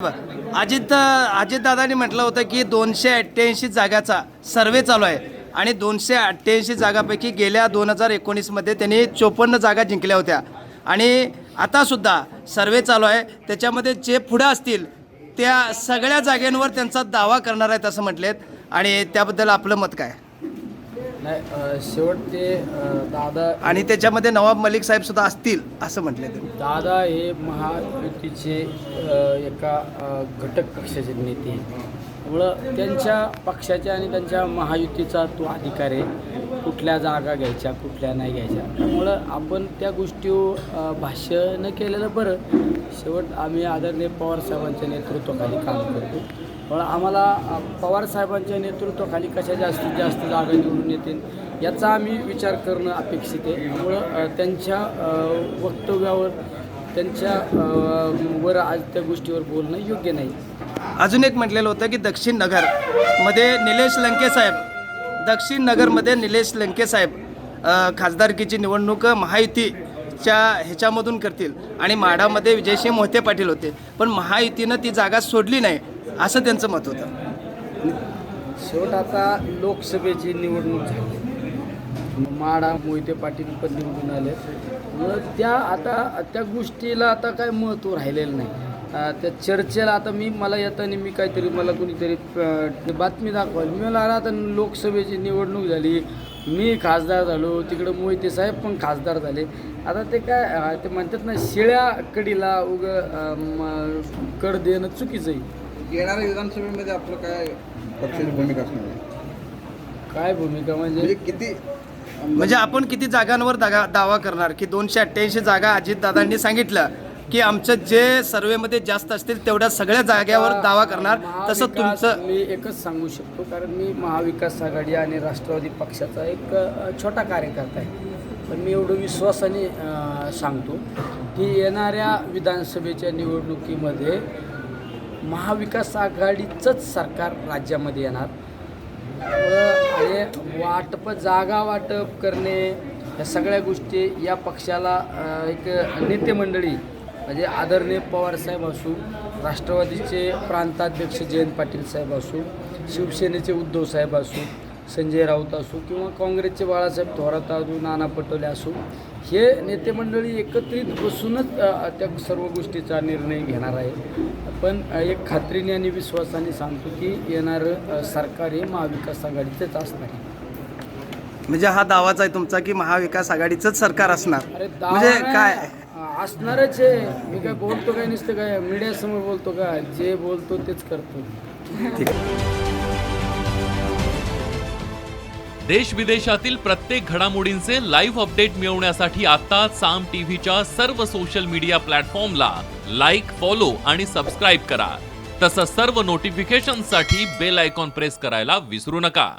अजित अजितदादांनी म्हटलं होतं की दोनशे अठ्ठ्याऐंशी जागाचा सर्वे चालू आहे आणि दोनशे अठ्ठ्याऐंशी जागापैकी गेल्या दोन हजार एकोणीसमध्ये त्यांनी चोपन्न जागा जिंकल्या होत्या. आणि आतासुद्धा सर्वे चालू आहे. त्याच्यामध्ये जे पुढं असतील त्या सगळ्या जागेंवर त्यांचा दावा करणार आहेत असं म्हटलेत. आणि त्याबद्दल आपलं मत काय? नाही शेवट ते दादा आणि त्याच्यामध्ये नवाब मलिक साहेब सुद्धा असतील असं म्हटले दादा हे महायुतीचे एका घटक पक्षाचे नेते. त्यामुळं त्यांच्या पक्षाच्या आणि त्यांच्या महायुतीचा तो अधिकार आहे कुठल्या जागा घ्यायच्या कुठल्या नाही घ्यायच्या. त्यामुळं आपण त्या गोष्टीवर भाष्य न केलेलं बरं. शेवट आम्ही आदरणीय पवार साहेबांच्या नेतृत्वाखाली काम करतो. पण आम्हाला पवारसाहेबांच्या पवार साहेबांच्या नेतृत्वाखाली कशा जास्तीत जास्त जागा निवडून येतील याचा आम्ही विचार करणं अपेक्षित आहे. त्यामुळं त्यांच्या वक्तव्यावर त्यांच्या वर आज त्या गोष्टीवर बोलणं योग्य नाही. अजून एक म्हटलेलं होतं की दक्षिण नगरमध्ये निलेश लंके साहेब दक्षिण नगरमध्ये निलेश लंके साहेब खासदारकीची निवडणूक महायुतीच्या ह्याच्यामधून करतील आणि माढामध्ये विजयसिंह मोहिते पाटील होते. पण महायुतीनं ती जागा सोडली नाही असं त्यांचं मत होतं. शेवट आता लोकसभेची निवडणूक झाली. माडा मोहिते पाटील पण निवडून आले. मग त्या आता त्या गोष्टीला आता काय महत्त्व राहिलेलं नाही. त्या चर्चेला आता मी मला येताना मी काहीतरी मला कोणीतरी बातमी दाखवायला मी मला आता लोकसभेची निवडणूक झाली. मी खासदार झालो. तिकडं मोहिते साहेब पण खासदार झाले. आता ते काय ते म्हणतात ना शिळ्या कडीला उग कड देणं चुकीचं आहे. येणाऱ्या विधानसभेमध्ये आपलं काय? पक्षाची भूमिका असणार काय भूमिका म्हणजे? म्हणजे किती म्हणजे आपण किती जागांवर दागा दावा करणार? की दोनशे अठ्ठ्याऐंशी जागा अजितदादांनी सांगितलं. की आमचं जे सर्वेमध्ये जास्त असतील तेवढ्या सगळ्या जाग्यावर दावा करणार. तसं महाविकास तुमचं मी एकच सांगू शकतो कारण मी महाविकास आघाडी आणि राष्ट्रवादी पक्षाचा एक अ, छोटा कार्यकर्ता आहे. पण मी एवढं विश्वासाने अ, सांगतो की येणाऱ्या विधानसभेच्या निवडणुकीमध्ये महाविकास आघाडीचंच सरकार राज्यामध्ये येणार. व आणि वाटप जागा वाटप करणे या सगळ्या गोष्टी या पक्षाला अ, एक नेते मंडळी म्हणजे आदरणीय पवारसाहेब असू राष्ट्रवादीचे प्रांताध्यक्ष जयंत पाटील साहेब असू शिवसेनेचे उद्धव साहेब असू संजय राऊत असू किंवा काँग्रेसचे बाळासाहेब थोरात असू नाना पटोले असू हे नेते मंडळी एकत्रित बसूनच त्या सर्व गोष्टीचा निर्णय घेणार आहे. पण एक खात्रीने आणि विश्वासाने सांगतो की येणारं सरकार हे महाविकास आघाडीचंच असणार आहे. म्हणजे हा दावाच आहे तुमचा की महाविकास आघाडीचंच सरकार असणार? अरे दावा म्हणजे काय? असणारच आहे. मी काय बोलतो काय नुसतं काय मीडियासमोर बोलतो का? जे बोलतो तेच करतो. देश विदेशातील प्रत्येक घडामोडींचे लाईव्ह अपडेट मिळवण्यासाठी आता साम टीव्हीच्या सर्व सोशल मीडिया प्लॅटफॉर्मला लाईक फॉलो आणि सबस्क्राईब करा. तसंच सर्व नोटिफिकेशनसाठी बेल आयकॉन प्रेस करायला विसरू नका.